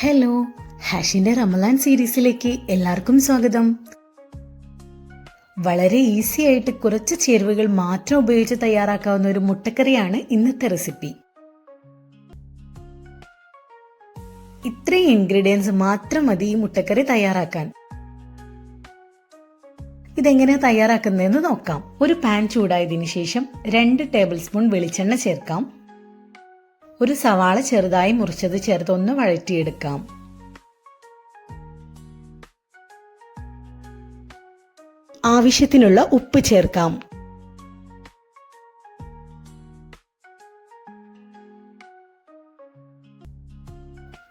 Hello ഹാഷിന്റെ റമലാൻ സീരീസിലേക്ക് എല്ലാവർക്കും സ്വാഗതം. വളരെ ഈസി ആയിട്ട് കുറച്ച് ചേരുവകൾ മാത്രം ഉപയോഗിച്ച് തയ്യാറാക്കാവുന്ന ഒരു മുട്ടക്കറിയാണ് ഇന്നത്തെ റെസിപ്പി. ഇത്രയും ഇൻഗ്രീഡിയൻസ് മാത്രം മതി ഈ മുട്ടക്കറി തയ്യാറാക്കാൻ. ഇതെങ്ങനെയാ തയ്യാറാക്കുന്നതെന്ന് നോക്കാം. ഒരു പാൻ ചൂടായതിനു ശേഷം രണ്ട് ടേബിൾ സ്പൂൺ വെളിച്ചെണ്ണ ചേർക്കാം. ഒരു സവാള ചെറുതായി മുറിച്ചത് ചേർത്തൊന്ന് വഴറ്റിയെടുക്കാം. ആവശ്യത്തിനുള്ള ഉപ്പ് ചേർക്കാം.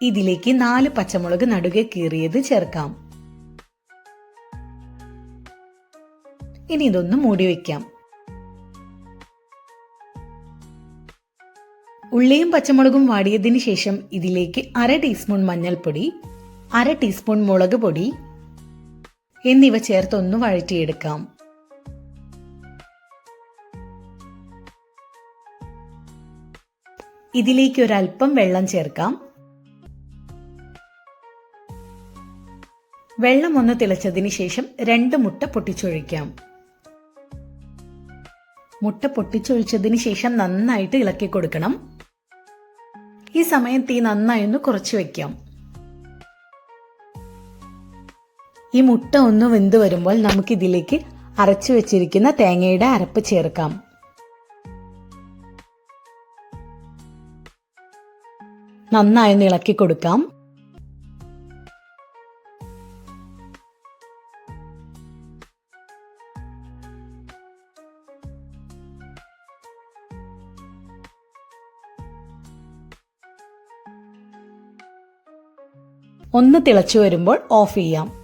ഇതിലേക്ക് നാല് പച്ചമുളക് നടുകെ കീറിയത് ചേർക്കാം. ഇനി ഇതൊന്ന് മൂടി വയ്ക്കാം ഉള്ളിയും പച്ചമുളകും വാടിയതിന് ശേഷം ഇതിലേക്ക് അര ടീസ്പൂൺ മഞ്ഞൾപ്പൊടി അര ടീസ്പൂൺ മുളക് പൊടി എന്നിവ ചേർത്ത് ഒന്ന് വഴറ്റിയെടുക്കാം. ഇതിലേക്ക് ഒരല്പം വെള്ളം ചേർക്കാം. വെള്ളം ഒന്ന് തിളച്ചതിന് ശേഷം രണ്ട് മുട്ട പൊട്ടിച്ചൊഴിക്കാം. മുട്ട പൊട്ടിച്ചൊഴിച്ചതിന് ശേഷം നന്നായിട്ട് ഇളക്കി കൊടുക്കണം. ഈ സമയം തീ നന്നായി ഒന്ന് കുറച്ച് വെക്കാം. ഈ മുട്ട ഒന്ന് വെന്ത് വരുമ്പോൾ നമുക്ക് ഇതിലേക്ക് അരച്ചു വെച്ചിരിക്കുന്ന തേങ്ങയുടെ അരപ്പ് ചേർക്കാം. നന്നായി ഒന്ന് ഇളക്കി കൊടുക്കാം. ഒന്ന് തിളച്ചു വരുമ്പോൾ ഓഫ് ചെയ്യാം.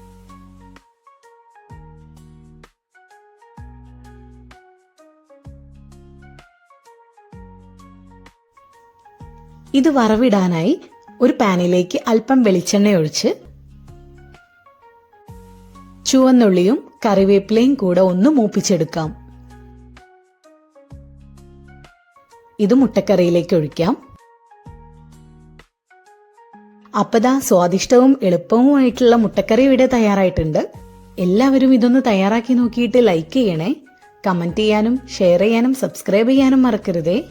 ഇത് വറവിടാനായി ഒരു പാനിലേക്ക് അല്പം വെളിച്ചെണ്ണ ഒഴിച്ച് ചുവന്നുള്ളിയും കറിവേപ്പിലയും കൂടെ ഒന്ന് മൂപ്പിച്ചെടുക്കാം. ഇത് മുട്ടക്കറിയിലേക്ക് ഒഴിക്കാം. അപ്പതാ സ്വാദിഷ്ടവും എളുപ്പവുമായിട്ടുള്ള മുട്ടക്കറി ഇവിടെ തയ്യാറായിട്ടുണ്ട്. എല്ലാവരും ഇതൊന്ന് തയ്യാറാക്കി നോക്കിയിട്ട് ലൈക്ക് ചെയ്യണേ. കമന്റ് ചെയ്യാനും ഷെയർ ചെയ്യാനും സബ്സ്ക്രൈബ് ചെയ്യാനും മറക്കരുതേ.